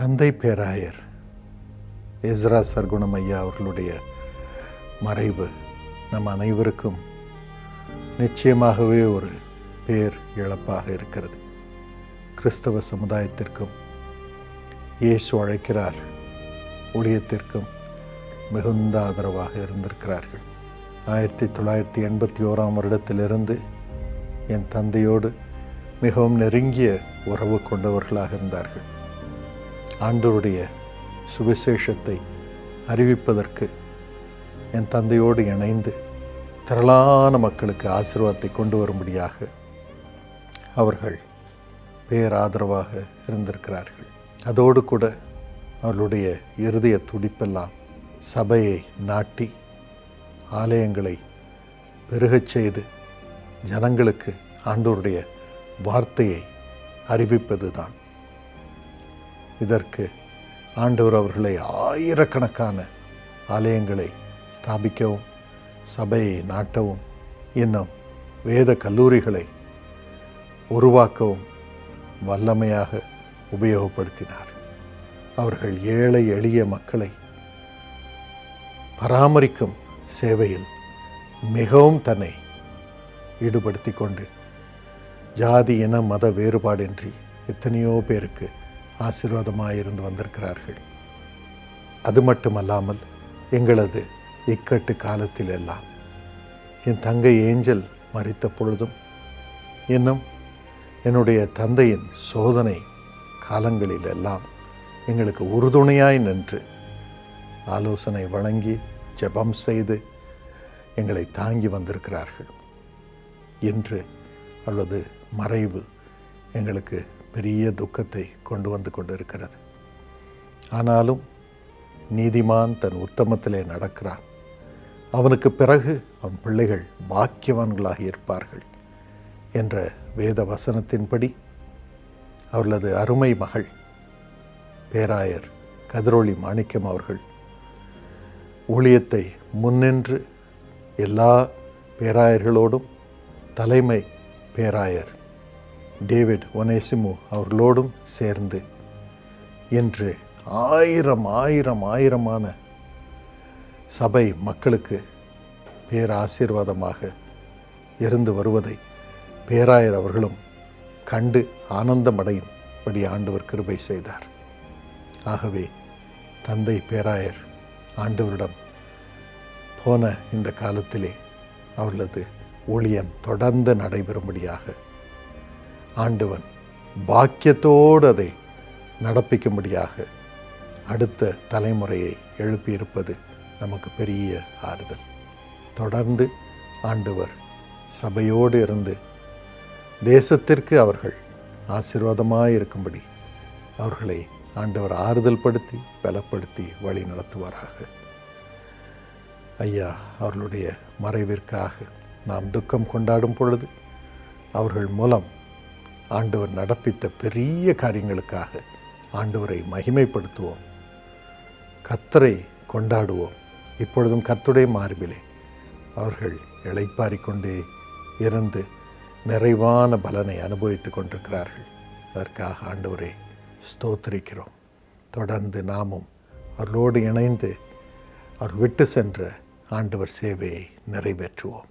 தந்தை பேராயர் எஸ்ரா சர்க்குணம் ஐயா அவர்களுடைய மறைவு நம் அனைவருக்கும் நிச்சயமாகவே ஒரு பேர் இழப்பாக இருக்கிறது. கிறிஸ்தவ சமுதாயத்திற்கும் இயேசு அழைக்கிறார். ஊழியத்திற்கும் மிகுந்த ஆதரவாக இருந்திருக்கிறார்கள். ஆயிரத்தி தொள்ளாயிரத்தி எண்பத்தி ஓராம் வருடத்திலிருந்து என் தந்தையோடு மிகவும் நெருங்கிய உறவு கொண்டவர்களாக இருந்தார்கள். ஆண்டவருடைய சுவிசேஷத்தை அறிவிப்பதற்கு என் தந்தையோடு இணைந்து திரளான மக்களுக்கு ஆசீர்வாதத்தை கொண்டு வரும்படியாக அவர்கள் பேராதரவாக இருந்திருக்கிறார்கள். அதோடு கூட அவர்களுடைய இருதய துடிப்பெல்லாம் சபையை நாட்டி ஆலயங்களை பெருகச் செய்து ஜனங்களுக்கு ஆண்டோருடைய வார்த்தையை அறிவிப்பது தான் இதற்கு ஆண்டவர் அவர்களை ஆயிரக்கணக்கான ஆலயங்களை ஸ்தாபிக்கவும் சபையை நாட்டவும் இன்னும் வேத கல்லூரிகளை உருவாக்கவும் வல்லமையாக உபயோகப்படுத்தினார். அவர்கள் ஏழை எளிய மக்களை பராமரிக்கும் சேவையில் மிகவும் தன்னை ஈடுபடுத்தி கொண்டு ஜாதி இன மத வேறுபாடின்றி எத்தனையோ பேருக்கு ஆசீர்வாதமாக இருந்து வந்திருக்கிறார்கள். அது மட்டுமல்லாமல் எங்களது இக்கட்டு காலத்தில் எல்லாம் என் தங்கை ஏஞ்சல் மறித்த பொழுதும் இன்னும் என்னுடைய தந்தையின் சோதனை காலங்களில் எல்லாம் எங்களுக்கு உறுதுணையாய் நின்று ஆலோசனை வழங்கி ஜெபம் செய்து எங்களை தாங்கி வந்திருக்கிறார்கள். என்று அல்லது மறைவு எங்களுக்கு பெரிய துக்கத்தை கொண்டு வந்து கொண்டிருக்கிறது. ஆனாலும் நீதிமான் தன் உத்தமத்திலே நடக்கிறான். அவனுக்கு பிறகு அவன் பிள்ளைகள் பாக்கியவான்களாக இருப்பார்கள் என்ற வேத வசனத்தின்படி அவர்களது அருமை மகள் பேராயர் கதிரொளி மாணிக்கம் அவர்கள் ஊழியத்தை முன்னின்று எல்லா பேராயர்களோடும் தலைமை பேராயர் டேவிட் ஒனேசிமு அவர்களோடும் சேர்ந்து என்று ஆயிரம் ஆயிரம் ஆயிரமான சபை மக்களுக்கு பேராசீர்வாதமாக இருந்து வருவதை பேராயர் அவர்களும் கண்டு ஆனந்தமடையும் படி ஆண்டவர் கிருபை செய்தார். ஆகவே தந்தை பேராயர் ஆண்டவரிடம் போன இந்த காலத்திலே அவர்களது ஊழியம் தொடர்ந்து நடைபெறும்படியாக ஆண்டவன் பாக்கியத்தோடு அதை நடப்பிக்கும்படியாக அடுத்த தலைமுறையை எழுப்பியிருப்பது நமக்கு பெரிய ஆறுதல். தொடர்ந்து ஆண்டவர் சபையோடு இருந்து தேசத்திற்கு அவர்கள் ஆசீர்வாதமாக இருக்கும்படி அவர்களை ஆண்டவர் ஆறுதல் படுத்தி பலப்படுத்தி வழி நடத்துவாராக. ஐயா அவர்களுடைய மறைவிற்காக நாம் துக்கம் கொண்டாடும் பொழுது அவர்கள் மூலம் ஆண்டவர் நடப்பித்த பெரிய காரியங்களுக்காக ஆண்டவரை மகிமைப்படுத்துவோம். கத்தரை கொண்டாடுவோம். இப்பொழுதும் கத்துடைய மார்பிலே அவர்கள் இளைப்பாரிக்கொண்டே இருந்து நிறைவான பலனை அனுபவித்து கொண்டிருக்கிறார்கள். அதற்காக ஆண்டவரை ஸ்தோத்திரிக்கிறோம். தொடர்ந்து நாமும் அவர்களோடு இணைந்து அவர் விட்டு சென்ற ஆண்டவர் சேவையை நிறைவேற்றுவோம்.